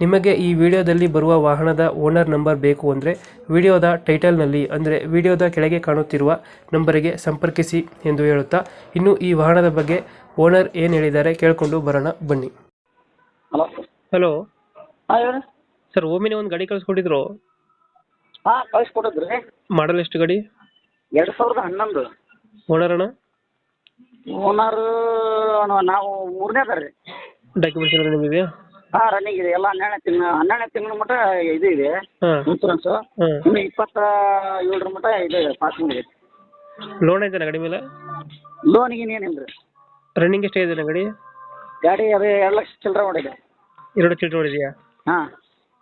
ನಿಮಗೆ ಈ ವಿಡಿಯೋದಲ್ಲಿ ಬರುವ ವಾಹನದ ಓನರ್ ನಂಬರ್ ಬೇಕು ಅಂದರೆ ವಿಡಿಯೋದ ಟೈಟಲ್ನಲ್ಲಿ ಅಂದರೆ ವಿಡಿಯೋದ ಕೆಳಗೆ ಕಾಣುತ್ತಿರುವ ನಂಬರಿಗೆ ಸಂಪರ್ಕಿಸಿ ಎಂದು ಹೇಳುತ್ತಾ ಇನ್ನು ಈ ವಾಹನದ ಬಗ್ಗೆ ಓನರ್ ಏನು ಹೇಳಿದ್ದಾರೆ ಕೇಳಿಕೊಂಡು ಬರೋಣ ಬನ್ನಿ. ಹಲೋ. ಹಲೋ. ಹಾಂ ಹೇಳಿ. ಸರ್ ಓಮಿನ ಒಂದು ಗಾಡಿ ಕಳಿಸ್ಕೊಟ್ಟಿದ್ರು? ಹಾಂ ಕಳಿಸ್ಕೊಟ್ಟಿದ್ರಿ. ಮಾಡಲ್ ಎಷ್ಟು ಗಾಡಿ? ಎರಡು ಸಾವಿರದ ಹನ್ನೊಂದು. ಓನರ್ ಅಣ್ಣ? ಓನರ್ ನಾವು ಮೂರನೇದ ರೀ ಡಾಕ್ಯುಮೆಂಟ್ಸ್ ನಿಮಗಿದೆಯಾ? ಹಾಂ ರನ್ನಿಂಗ್ ಇದೆ. ಎಲ್ಲ ಹನ್ನೆರಡನೇ ತಿಂಗಳು ಹನ್ನೆರಡನೇ ತಿಂಗಳ ಮಟ್ಟ ಇದು ಇದೆ. ಹಾಂ. ಇನ್ಸೂರೆನ್ಸು ಹಾಂ. ಇನ್ನು ಇಪ್ಪತ್ತ ಏಳರ ಮಟ್ಟ ಇದೆ ಪಾಸಿಂಗ್ ಇದೆ ಲೋನ್ ಐತೆ ಗಾಡಿ ಮೇಲೆ? ಲೋನಿಗೆ ಏನಿಲ್ಲ ರೀ ರನ್ನಿಂಗ್ ಎಷ್ಟಾಗಿದೆ ಗಾಡಿ? ಗಾಡಿ ಅದೇ ಎರಡು ಲಕ್ಷ ಚಿಲ್ಲರೆ ಹೊಡಿದೆ ಎರಡು ಚಿಲ್ಲರೆ ನೋಡಿದೆಯಾ ಹಾ.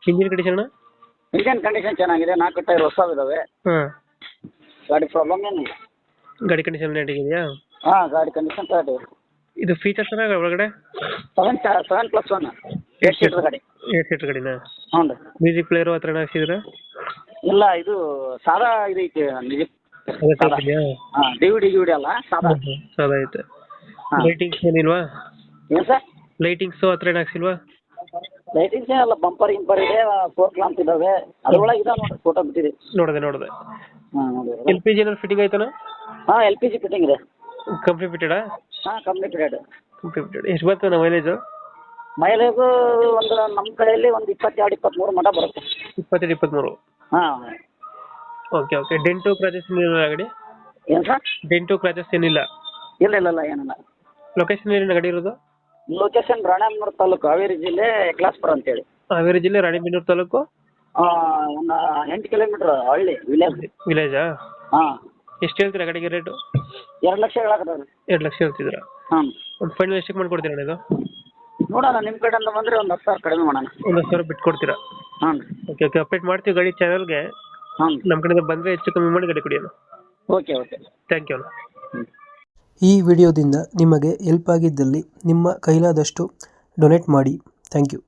ಇಂಜಿನ್ ಕಂಡೀಷನ್ ಇಂಜಿನ್ ಕಂಡೀಷನ್ ಚೆನ್ನಾಗಿದೆ. ನಾಲ್ಕು ಟೈರ್ ಹೊಸವಿದಾವೆ ಹಾಂ. ಗಾಡಿ ಪ್ರಾಬ್ಲಮ್ ಏನಿಲ್ಲ. ಗಾಡಿ ಕಂಡೀಷನ್ ಇದೆಯಾ? ಹಾ ಗಾಡಿ ಕಂಡೀಷನ್ ಕರೆಕ್ಟ್ ಇದು. ಫೀಚರ್ಸ್ ಒಳಗಡೆ? Seven seven plus one eight seater ಗಾಡಿ. ಏಟ್ ಸೀಟರ್ ಗಾಡಿನ? ಹ್ಞೂ ರೀ. ಮ್ಯೂಸಿಕ್ ಪ್ಲೇಯರ್ ಹತ್ರ ಹಾಕ್ಸಿದ್ರ? ಇಲ್ಲ ಇದು ಸಾದಾ ಇದೈತಿ ಡಿವಿಡಿ ಗಿವಿಡಿ ಸಾದಾ. ಹಾಂ ಡಿ ಡಿ ಡಿ ಅಲ್ಲ ಸಾದಾ. ಐತೆ. ಹಾಂ. ಲೈಟಿಂಗ್ಸ್ ಏನಿಲ್ವಾ? ಏನು ಸರ್? ಲೈಟಿಂಗ್ಸು ಹತ್ರ ಏನು ಹಾಕ್ಸಿಲ್ವಾ? ಲೈಟಿಂಗ್ಸ್ ಏನಲ್ಲ ಬಂಪರ್ ಗಿಂಪರ್ ಇದೆ ಫೋರ್ ಲ್ಯಾಂಪ್ ಇದಾವೆ. ಅದ್ರೊಳಗೆ ಇದಾವೆ ನೋಡಿ ಫೋಟೋ ಬಿಟ್ಟಿದೆ ನೋಡಿದೆ ನೋಡಿದೆ. ಹಾಂ ನೋಡಿ ಎಲ್ ಪಿ ಜಿ ಏನಾದ್ರು ಫಿಟ್ಟಿಂಗ್ ಆಯ್ತಾನ? ಹಾಂ ಎಲ್ ಪಿ ಜಿ ಫಿಟ್ಟಿಂಗ್ ಇದೆ. ಕಂಪ್ನಿ ಫಿಟೆಡಾ ಹಾಂ ಕಂಪ್ಲೀಟೆಡ್ ಕಂಪ್ನಿ ಫಿಟೆಡ್ ಎಷ್ಟು ಬರ್ತದೆ ಮೈಲೇಜು ಮೈಲೇಜು ಒಂದು ನಮ್ಮ ಕಡೆಯಲ್ಲಿ ಒಂದು ಇಪ್ಪತ್ತೆರಡು ಇಪ್ಪತ್ತ್ಮೂರು ಮಠ ಬರುತ್ತೆ. ಇಪ್ಪತ್ತೆರಡು ಇಪ್ಪತ್ತ್ಮೂರು? ಹಾಂ. Okay okay. ಡೆಂಟು ಕ್ರಾಚಸ್ ಏನಿಲ್ಲ ಗಾಡಿ? ಏನು ಸರ್? ಡೆಂಟು ಕ್ರಾಚಸ್ ಏನಿಲ್ಲ? ಇಲ್ಲ ಇಲ್ಲ ಇಲ್ಲ ಏನಿಲ್ಲ. ಲೊಕೇಶನ್ ಏನಿಲ್ಲ ಗಾಡಿ ಇರೋದು? ಲೊಕೇಶನ್ ರಾಣೆಬೆನ್ನೂರು ತಾಲೂಕು ಹಾವೇರಿ ಜಿಲ್ಲೆ ಕ್ಲಾಸ್ಪುರ ಅಂತೇಳಿ. ಹಾವೇರಿ ಜಿಲ್ಲೆ ರಾಣೆಬೆನ್ನೂರು ತಾಲೂಕು? ಒಂದು ಎಂಟು ಕಿಲೋಮೀಟ್ರ್ ಹಳ್ಳಿ ವಿಲೇಜ್. ವಿಲೇಜಾ ಹಾಂ. ಎಷ್ಟು ಹೇಳ್ತೀರಾ ಗಡಿಗೆ ರೇಟು? ಎರಡು ಲಕ್ಷ ಹೇಳಕ್ಕೆ ಎರಡು ಲಕ್ಷ ಹೇಳ್ತಿದ್ದೀರಾ? ಹಾಂ ಒಂದು ಫೈನಲ್ ಎಷ್ಟಕ್ಕೆ ಮಾಡ್ಕೊಡ್ತೀರಾ ಇದು? ನೋಡೋಣ ನಿಮ್ಮ ಕಡೆಯಿಂದ ಬಂದ್ರೆ ಒಂದ್ ಹತ್ತು ಸಾವಿರ ಕಡಿಮೆ ಮಾಡೋಣ. ಒಂದು ಹತ್ತು ಸಾವಿರ ಬಿಟ್ಟು ಕೊಡ್ತೀರಾ ಹಾಂ ರೀ ಓಕೆ ಓಕೆ ಅಪ್ಡೇಟ್ ಮಾಡ್ತೀವಿ ಗಡಿ ಚಾನಲ್ಗೆ ಹಾಂ ನಮ್ಮ ಕಡೆಯಿಂದ ಬಂದರೆ ಹೆಚ್ಚು ಕಮ್ಮಿ ಮಾಡಿ ಗಾಡಿ ಕುಡಿಯೋಣ. ಓಕೆ ಓಕೆ ಥ್ಯಾಂಕ್ ಯು ಈ ವಿಡಿಯೋದಿಂದ ನಿಮಗೆ ಹೆಲ್ಪ್ ಆಗಿದ್ದಲ್ಲಿ ನಿಮ್ಮ ಕೈಲಾದಷ್ಟು ಡೊನೇಟ್ ಮಾಡಿ. Thank you